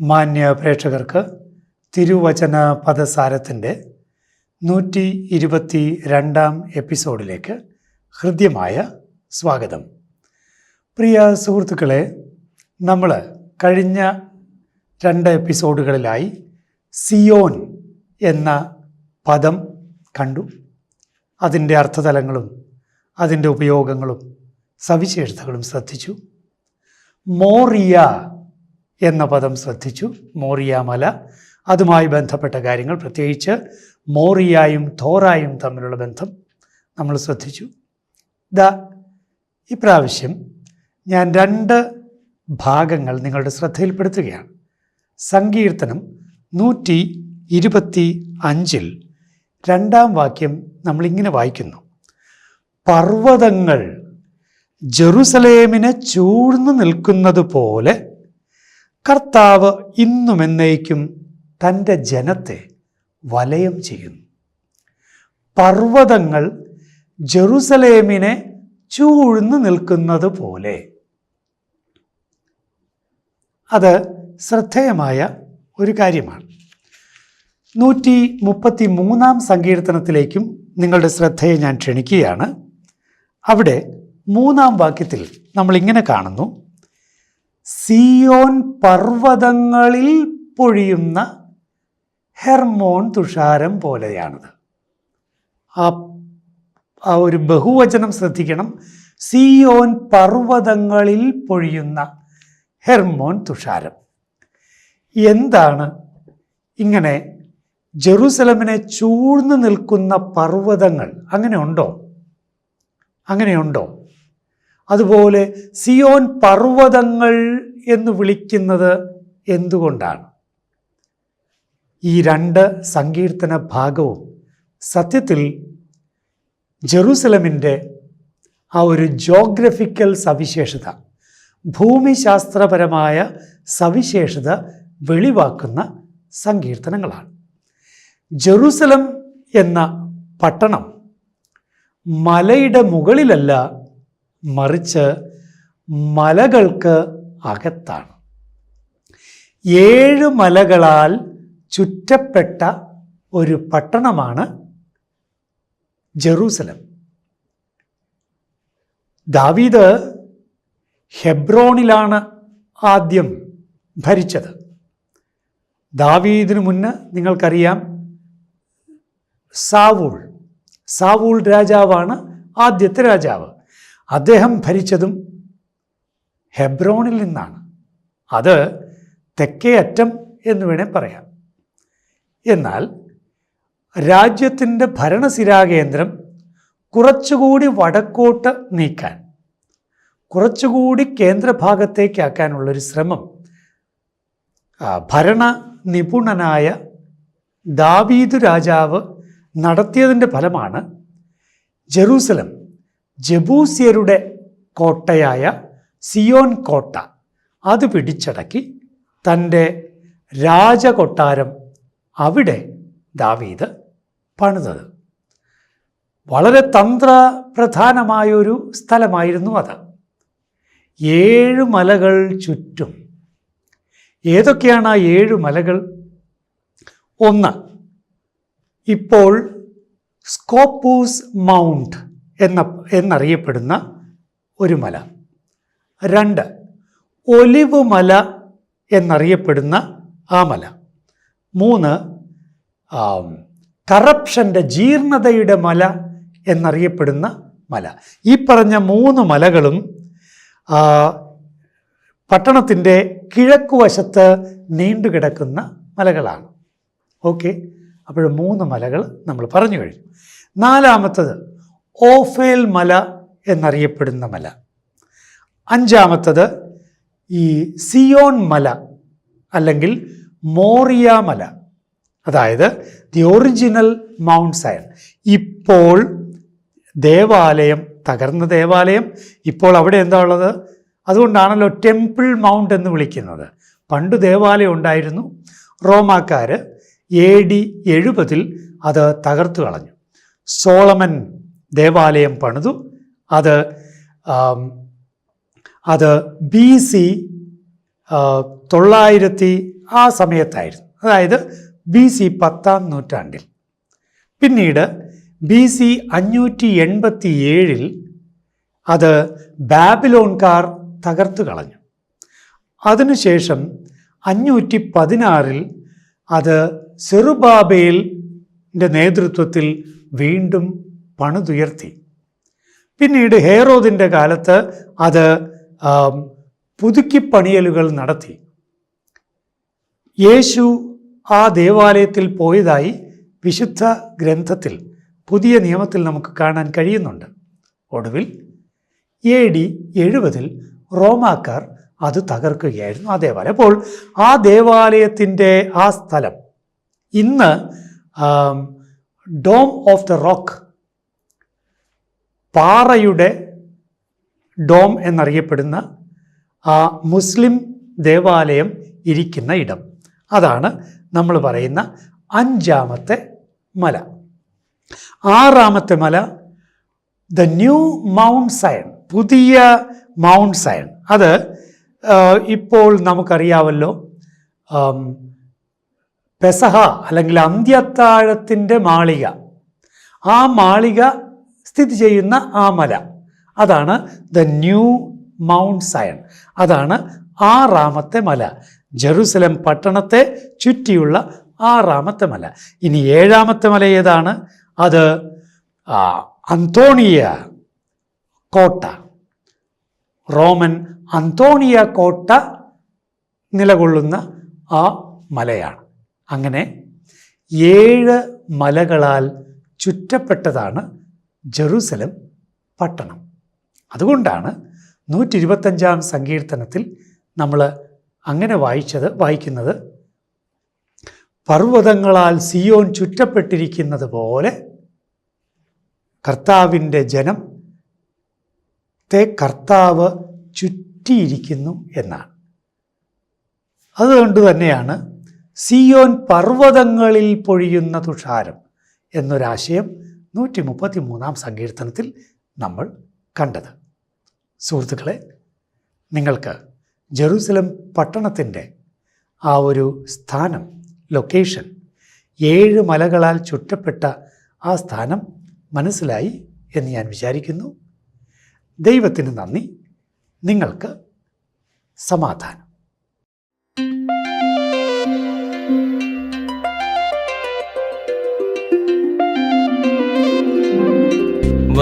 മാന്യ പ്രേക്ഷകർക്ക് തിരുവചന പദസാരത്തിന്റെ നൂറ്റി ഇരുപത്തി രണ്ടാം എപ്പിസോഡിലേക്ക് ഹൃദ്യമായ സ്വാഗതം. പ്രിയ സുഹൃത്തുക്കളെ നമ്മൾ കഴിഞ്ഞ രണ്ട് എപ്പിസോഡുകളിലായി സിയോൻ എന്ന പദം കണ്ടു. അതിന്റെ അർത്ഥതലങ്ങളും അതിന്റെ ഉപയോഗങ്ങളും സവിശേഷതകളും ശ്രദ്ധിച്ചു. മോറിയ എന്ന പദം ശ്രദ്ധിച്ചു. മോറിയാമല അതുമായി ബന്ധപ്പെട്ട കാര്യങ്ങൾ പ്രത്യേകിച്ച് മോറിയായും തോറായും തമ്മിലുള്ള ബന്ധം നമ്മൾ ശ്രദ്ധിച്ചു. ദാ ഇപ്രാവശ്യം ഞാൻ രണ്ട് ഭാഗങ്ങൾ നിങ്ങളുടെ ശ്രദ്ധയിൽപ്പെടുത്തുകയാണ്. സങ്കീർത്തനം നൂറ്റി ഇരുപത്തി അഞ്ചിൽ രണ്ടാം വാക്യം നമ്മളിങ്ങനെ വായിക്കുന്നു. പർവതങ്ങൾ ജെറുസലേമിനെ ചൂഴ്ന്നു നിൽക്കുന്നത് പോലെ കർത്താവ് ഇന്നും എന്നേക്കും തന്റെ ജനത്തെ വലയം ചെയ്യുന്നു. പർവതങ്ങൾ ജെറുസലേമിനെ ചൂഴ്ന്നു നിൽക്കുന്നത് പോലെ. അത് ശ്രദ്ധേയമായ ഒരു കാര്യമാണ്. നൂറ്റി മുപ്പത്തി മൂന്നാം സങ്കീർത്തനത്തിലേക്കും നിങ്ങളുടെ ശ്രദ്ധയെ ഞാൻ ക്ഷണിക്കുകയാണ്. അവിടെ മൂന്നാം വാക്യത്തിൽ നമ്മൾ ഇങ്ങനെ കാണുന്നു. സിയോൻ പർവതങ്ങളിൽ പൊഴിയുന്ന ഹെർമോൺ തുഷാരം പോലെയാണത്. ആ ആ ഒരു ബഹുവചനം ശ്രദ്ധിക്കണം. സിയോൻ പർവതങ്ങളിൽ പൊഴിയുന്ന ഹെർമോൺ തുഷാരം. എന്താണ് ഇങ്ങനെ ജെറൂസലമിനെ ചൂഴ്ന്നു നിൽക്കുന്ന പർവതങ്ങൾ? അങ്ങനെയുണ്ടോ? അങ്ങനെയുണ്ടോ? അതുപോലെ സിയോൻ പർവതങ്ങൾ എന്ന് വിളിക്കുന്നത് എന്തുകൊണ്ടാണ്? ഈ രണ്ട് സങ്കീർത്തന ഭാഗവും സത്യത്തിൽ ജെറൂസലമിന്റെ ആ ഒരു ജോഗ്രഫിക്കൽ സവിശേഷത ഭൂമിശാസ്ത്രപരമായ സവിശേഷത വെളിവാക്കുന്ന സങ്കീർത്തനങ്ങളാണ്. ജെറൂസലം എന്ന പട്ടണം മലയുടെ മുകളിലല്ല മറിച്ച് മലകൾക്ക് അകത്താണ്. ഏഴ് മലകളാൽ ചുറ്റപ്പെട്ട ഒരു പട്ടണമാണ് ജെറൂസലം. ദാവീദ് ഹെബ്രോണിലാണ് ആദ്യം ഭരിച്ചത്. ദാവീദിനു മുന്ന് നിങ്ങൾക്കറിയാം സാവൂൾ. സാവൂൾ രാജാവാണ് ആദ്യത്തെ രാജാവ്. അദ്ദേഹം ഭരിച്ചതും ഹെബ്രോണിൽ നിന്നാണ്. അത് തെക്കേ അറ്റം എന്ന് വേണേൽ പറയാം. എന്നാൽ രാജ്യത്തിന്റെ ഭരണസിരാകേന്ദ്രം കുറച്ചുകൂടി വടക്കോട്ട് നീക്കാൻ കുറച്ചുകൂടി കേന്ദ്രഭാഗത്തേക്കാക്കാനുള്ളൊരു ശ്രമം ഭരണ നിപുണനായ ദാവീദ് രാജാവ് നടത്തിയതിന്റെ ഫലമാണ് ജെറൂസലം ജബൂസ്യരുടെ കോട്ടയായ സിയോൻ കോട്ട അത് പിടിച്ചടക്കി തന്റെ രാജകൊട്ടാരം അവിടെ ദാവീദ് പണിതത്. വളരെ തന്ത്രപ്രധാനമായൊരു സ്ഥലമായിരുന്നു അത്. ഏഴ് മലകൾ ചുറ്റും. ഏതൊക്കെയാണ് ആ ഏഴ് മലകൾ? ഒന്ന് ഇപ്പോൾ സ്കോപ്പൂസ് മൗണ്ട് എന്ന എന്നറിയപ്പെടുന്ന ഒരു മല. രണ്ട് ഒലിവ് മല എന്നറിയപ്പെടുന്ന ആ മല. മൂന്ന് കറപ്ഷന്റെ ജീർണതയുടെ മല എന്നറിയപ്പെടുന്ന മല. ഈ പറഞ്ഞ മൂന്ന് മലകളും പട്ടണത്തിന്റെ കിഴക്കുവശത്ത് നീണ്ടുകിടക്കുന്ന മലകളാണ്. ഓക്കെ? അപ്പോൾ മൂന്ന് മലകൾ നമ്മൾ പറഞ്ഞു കഴിഞ്ഞു. നാലാമത്തത് ഓഫേൽ മല എന്നറിയപ്പെടുന്ന മല. അഞ്ചാമത്തത് ഈ സിയോൺ മല അല്ലെങ്കിൽ മോറിയ മല. അതായത് ദി ഒറിജിനൽ മൗണ്ട് സയൺ ഇപ്പോൾ ദേവാലയം തകർന്ന ദേവാലയം ഇപ്പോൾ അവിടെ എന്താ ഉള്ളത്? അതുകൊണ്ടാണല്ലോ ടെമ്പിൾ മൗണ്ട് എന്ന് വിളിക്കുന്നത്. പണ്ട് ദേവാലയം ഉണ്ടായിരുന്നു. റോമാക്കാർ എ ഡി എഴുപതിൽ അത് തകർത്തു കളഞ്ഞു. സോളമൻ ദേവാലയം പണിതു. അത് അത് ബി സി തൊള്ളായിരത്തി ആ സമയത്തായിരുന്നു. അതായത് ബി സി പത്താം നൂറ്റാണ്ടിൽ. പിന്നീട് ബി സി അഞ്ഞൂറ്റി എൺപത്തി ഏഴിൽ അത് ബാബിലോൺകാർ തകർത്തു കളഞ്ഞു. അതിനുശേഷം അഞ്ഞൂറ്റി പതിനാറിൽ അത് സെറുബാബേലിന്റെ നേതൃത്വത്തിൽ വീണ്ടും പണിതുയർത്തി. പിന്നീട് ഹേറോദിന്റെ കാലത്ത് അത് പുതുക്കിപ്പണിയലുകൾ നടത്തി. യേശു ആ ദേവാലയത്തിൽ പോയതായി വിശുദ്ധ ഗ്രന്ഥത്തിൽ പുതിയ നിയമത്തിൽ നമുക്ക് കാണാൻ കഴിയുന്നുണ്ട്. ഒടുവിൽ എ ഡി എഴുപതിൽ റോമാക്കാർ അത് തകർക്കുകയായിരുന്നു ആ ദേവാലയം. അപ്പോൾ ആ ദേവാലയത്തിന്റെ ആ സ്ഥലം ഇന്ന് ഡോം ഓഫ് ദ റോക്ക് പാറയുടെ ഡോം എന്നറിയപ്പെടുന്ന ആ മുസ്ലിം ദേവാലയം ഇരിക്കുന്ന ഇടം. അതാണ് നമ്മൾ പറയുന്ന അഞ്ചാമത്തെ മല. ആറാമത്തെ മല ദ ന്യൂ മൗണ്ട് സയൺ പുതിയ മൗണ്ട് സയൺ അത് ഇപ്പോൾ നമുക്കറിയാവല്ലോ പെസഹ അല്ലെങ്കിൽ അന്ത്യത്താഴത്തിന്റെ മാളിക. ആ മാളിക സ്ഥിതി ചെയ്യുന്ന ആ മല. അതാണ് ദ ന്യൂ മൗണ്ട് സയൺ അതാണ് ആറാമത്തെ മല. ജെറുസലം പട്ടണത്തെ ചുറ്റിയുള്ള ആറാമത്തെ മല. ഇനി ഏഴാമത്തെ മല ഏതാണ്? അത് അന്തോണിയ കോട്ട. റോമൻ അന്തോണിയ കോട്ട നിലകൊള്ളുന്ന ആ മലയാണ്. അങ്ങനെ ഏഴ് മലകളാൽ ചുറ്റപ്പെട്ടതാണ് ജെറൂസലം പട്ടണം. അതുകൊണ്ടാണ് നൂറ്റി ഇരുപത്തഞ്ചാം സങ്കീർത്തനത്തിൽ നമ്മൾ അങ്ങനെ വായിച്ചത് വായിക്കുന്നത്. പർവതങ്ങളാൽ സിയോൻ ചുറ്റപ്പെട്ടിരിക്കുന്നത് പോലെ കർത്താവിന്റെ ജനം ത്തെ കർത്താവ് ചുറ്റിയിരിക്കുന്നു എന്നാണ്. അതുകൊണ്ട് തന്നെയാണ് സിയോൻ പർവതങ്ങളിൽ പൊഴിയുന്ന തുഷാരം എന്നൊരാശയം നൂറ്റി മുപ്പത്തി മൂന്നാം സങ്കീർത്തനത്തിൽ നമ്മൾ കണ്ടത്. സുഹൃത്തുക്കളെ നിങ്ങൾക്ക് ജെറൂസലം പട്ടണത്തിന്റെ ആ ഒരു സ്ഥാനം ലൊക്കേഷൻ ഏഴ് മലകളാൽ ചുറ്റപ്പെട്ട ആ സ്ഥാനം മനസ്സിലായി എന്ന് ഞാൻ വിചാരിക്കുന്നു. ദൈവത്തിന് നന്ദി. നിങ്ങൾക്ക് സമാധാനം.